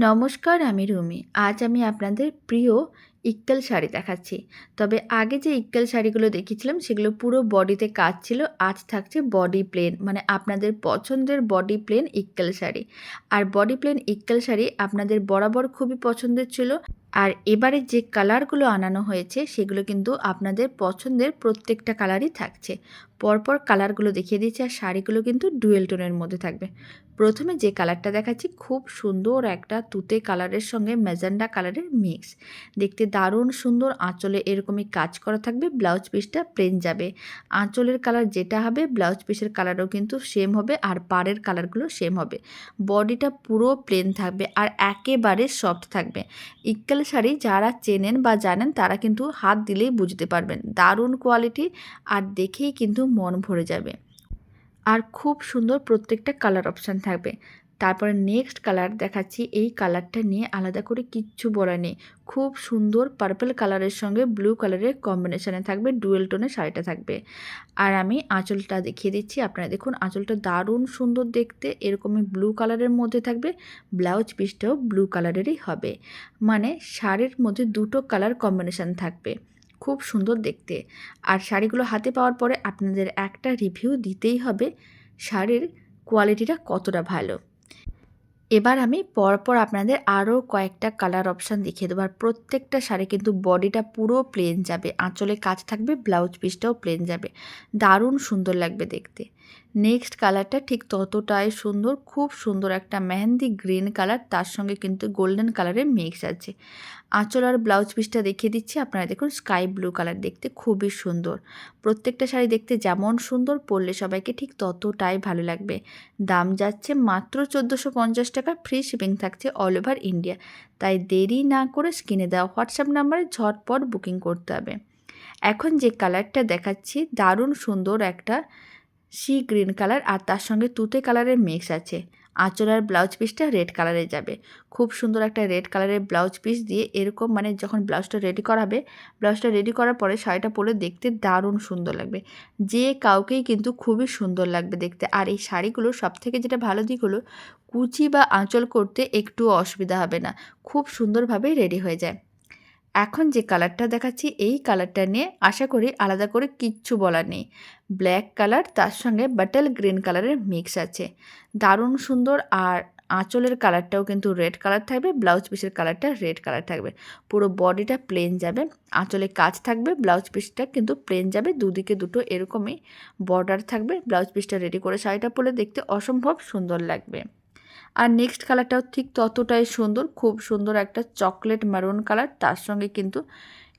নমস্কার আমি রুমি। আজ আমি আপনাদের প্রিয় ইক্কেল শাড়ি দেখাচ্ছি। তবে আগে যে ইক্কেল শাড়িগুলো দেখিয়েছিলাম, সেগুলো পুরো বডিতে কাজ ছিল, আজ থাকছে বডি প্লেন মানে আপনাদের পছন্দের বডি প্লেন ইক্কেল শাড়ি। আর বডি প্লেন ইক্কেল শাড়ি আপনাদের বরাবর খুবই পছন্দের ছিল, আর এবারে যে কালারগুলো আনানো হয়েছে, সেগুলো কিন্তু আপনাদের পছন্দের প্রত্যেকটা কালারই থাকছে। পরপর কালারগুলো দেখিয়ে দিচ্ছি আর শাড়িগুলো কিন্তু ডুয়েল টোনের মধ্যে থাকবে। প্রথমে যে কালারটা দেখাচ্ছি, খুব সুন্দর একটা তুতে কালারের সঙ্গে ম্যাজেন্ডা কালারের মিক্স। দেখতে দারুণ সুন্দর আঁচলে এরকমই কাজ করা থাকবে, ব্লাউজ পিসটা প্লেন যাবে। আঁচলের কালার যেটা হবে, ব্লাউজ পিসের কালারও কিন্তু সেম হবে আর পাড়ের কালারগুলো সেম হবে। বডিটা পুরো প্লেন থাকবে আর একেবারে সফট থাকবে। ইক্কেল শাড়ি যারা চেনেন বা জানেন তারা কিন্তু হাত দিলেই বুঝতে পারবেন। দারুণ কোয়ালিটি আর দেখেই কিন্তু মন ভরে যাবে। আর খুব সুন্দর প্রত্যেকটা কালার অপশান থাকবে। তারপরে নেক্সট কালার দেখাচ্ছি। এই কালারটা নিয়ে আলাদা করে কিচ্ছু বলা নেই। খুব সুন্দর পার্পল কালারের সঙ্গে ব্লু কালারের কম্বিনেশানে থাকবে ডুয়েল টোনের শাড়িটা থাকবে। আর আমি আঁচলটা দেখিয়ে দিচ্ছি, আপনারা দেখুন আঁচলটা দারুণ সুন্দর দেখতে। এরকমই ব্লু কালারের মধ্যে থাকবে ব্লাউজ পিসটাও ব্লু কালারেরই হবে। মানে শাড়ির মধ্যে দুটো কালার কম্বিনেশান থাকবে, খুব সুন্দর দেখতে। আর শাড়িগুলো হাতে পাওয়ার পরে আপনাদের একটা রিভিউ দিতেই হবে, শাড়ির কোয়ালিটিটা কতটা ভালো। এবার আমি পরপর আপনাদের আরও কয়েকটা কালার অপশান দেখিয়ে দেবো। আর প্রত্যেকটা শাড়ি কিন্তু বডিটা পুরো প্লেন যাবে। আঁচলে কাজ থাকবে ব্লাউজ পিসটাও প্লেন যাবে। দারুণ সুন্দর লাগবে দেখতে। নেক্সট কালারটা ঠিক ততটাই সুন্দর, খুব সুন্দর একটা মেহেন্দি গ্রিন কালার তার সঙ্গে কিন্তু গোল্ডেন কালারের মিক্স আছে। আঁচল আর ব্লাউজ পিসটা দেখিয়ে দিচ্ছি, আপনারা দেখুন স্কাই ব্লু কালার দেখতে খুবই সুন্দর। প্রত্যেকটা শাড়ি দেখতে যেমন সুন্দর, পরলে সবাইকে ঠিক ততটাই ভালো লাগবে। দাম যাচ্ছে মাত্র চোদ্দোশো পঞ্চাশ টাকা ফ্রি শিপিং থাকছে অল ওভার ইন্ডিয়া তাই দেরি না করে স্ক্রিনে দেওয়া হোয়াটসঅ্যাপ নাম্বারে ঝটপট বুকিং করতে হবে। এখন যে কালারটা দেখাচ্ছি, দারুণ সুন্দর একটা সি গ্রিন কালার আর তার সঙ্গে তুতে কালারের মিক্স আছে। আঁচল আর ব্লাউজ পিসটা রেড কালারে যাবে। খুব সুন্দর একটা রেড কালারের ব্লাউজ পিস দিয়ে এরকম মানে যখন ব্লাউজটা রেডি করাবে, ব্লাউজটা রেডি করার পরে শাড়িটা পরে দেখতে দারুণ সুন্দর লাগবে। যে কাউকেই কিন্তু খুবই সুন্দর লাগবে দেখতে। আর এই শাড়িগুলো সব থেকে যেটা ভালো দিক হলো, কুচি বা আঁচল করতে একটু অসুবিধা হবে না। খুব সুন্দরভাবে রেডি হয়ে যায়। এখন যে কালারটা দেখাচ্ছি, এই কালারটা নিয়ে আশা করি আলাদা করে কিচ্ছু বলার নেই। ব্ল্যাক কালার তার সঙ্গে বাটল গ্রিন কালারের মিক্স আছে। দারুণ সুন্দর আর আঁচলের কালারটাও কিন্তু রেড কালার থাকবে ব্লাউজ পিসের কালারটা রেড কালার থাকবে। পুরো বডিটা প্লেন যাবে, আঁচলে কাজ থাকবে ব্লাউজ পিসটা কিন্তু প্লেন যাবে, দুদিকে দুটো এরকমই বর্ডার থাকবে ব্লাউজ পিসটা রেডি করে শাড়িটা পরে দেখতে অসম্ভব সুন্দর লাগবে। আর নেক্সট কালারটাও ঠিক ততটাই সুন্দর, খুব সুন্দর একটা চকলেট মারুন কালার তার সঙ্গে কিন্তু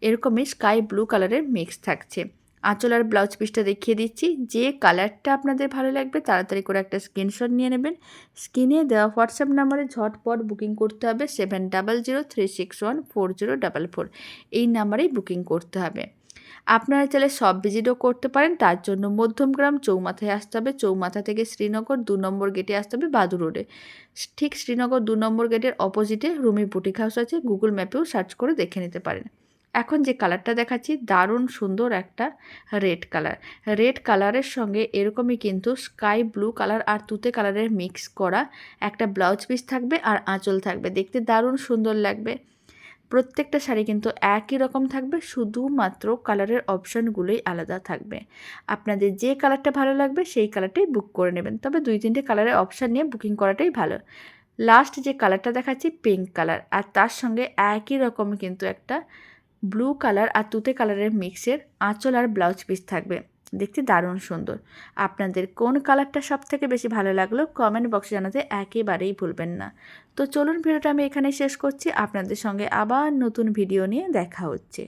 এরকমই স্কাই ব্লু কালারের মিক্স থাকছে। আঁচল আর ব্লাউজ পিসটা দেখিয়ে দিচ্ছি, যে কালারটা আপনাদের ভালো লাগবে তাড়াতাড়ি করে একটা স্ক্রিনশট নিয়ে নেবেন। স্ক্রিনে দেওয়া হোয়াটসঅ্যাপ নাম্বারে ঝটপট বুকিং করতে হবে seven double zero three six one four zero double four এই নাম্বারেই বুকিং করতে হবে। আপনারা চাইলে সব ভিজিটও করতে পারেন। তার জন্য মধ্যমগ্রাম চৌমাথায় আসতে হবে। চৌমাথা থেকে শ্রীনগর দু নম্বর গেটে আসতে হবে বাদু রোডে ঠিক শ্রীনগর দু নম্বর গেটের অপোজিটে রুমি বুটিক হাউস আছে। গুগল ম্যাপেও সার্চ করে দেখে নিতে পারেন। এখন যে কালারটা দেখাচ্ছি, দারুণ সুন্দর একটা রেড কালার রেড কালারের সঙ্গে এরকমই কিন্তু স্কাই ব্লু কালার আর তুতে কালারের মিক্স করা একটা ব্লাউজ পিস থাকবে আর আঁচল থাকবে। দেখতে দারুণ সুন্দর লাগবে। প্রত্যেকটা শাড়ি কিন্তু একই রকম থাকবে, শুধুমাত্র কালারের অপশানগুলোই আলাদা থাকবে। আপনাদের যে কালারটা ভালো লাগবে, সেই কালারটাই বুক করে নেবেন। তবে দুই তিনটে কালারের অপশান নিয়ে বুকিং করাটাই ভালো। লাস্ট যে কালারটা দেখাচ্ছি পিঙ্ক কালার আর তার সঙ্গে একই রকম কিন্তু একটা ব্লু কালার আর তুতে কালারের মিক্সের আঁচল আর ব্লাউজ পিস থাকবে। দেখতে দারুণ সুন্দর। আপনাদের কোন কালারটা সব থেকে বেশি ভালো লাগল কমেন্ট বক্সে জানাতে একেবারেই ভুলবেন না। তো চলুন ভিডিওটা আমি এখানে শেষ করছি। আপনাদের সঙ্গে আবার নতুন ভিডিও নিয়ে দেখা হচ্ছে।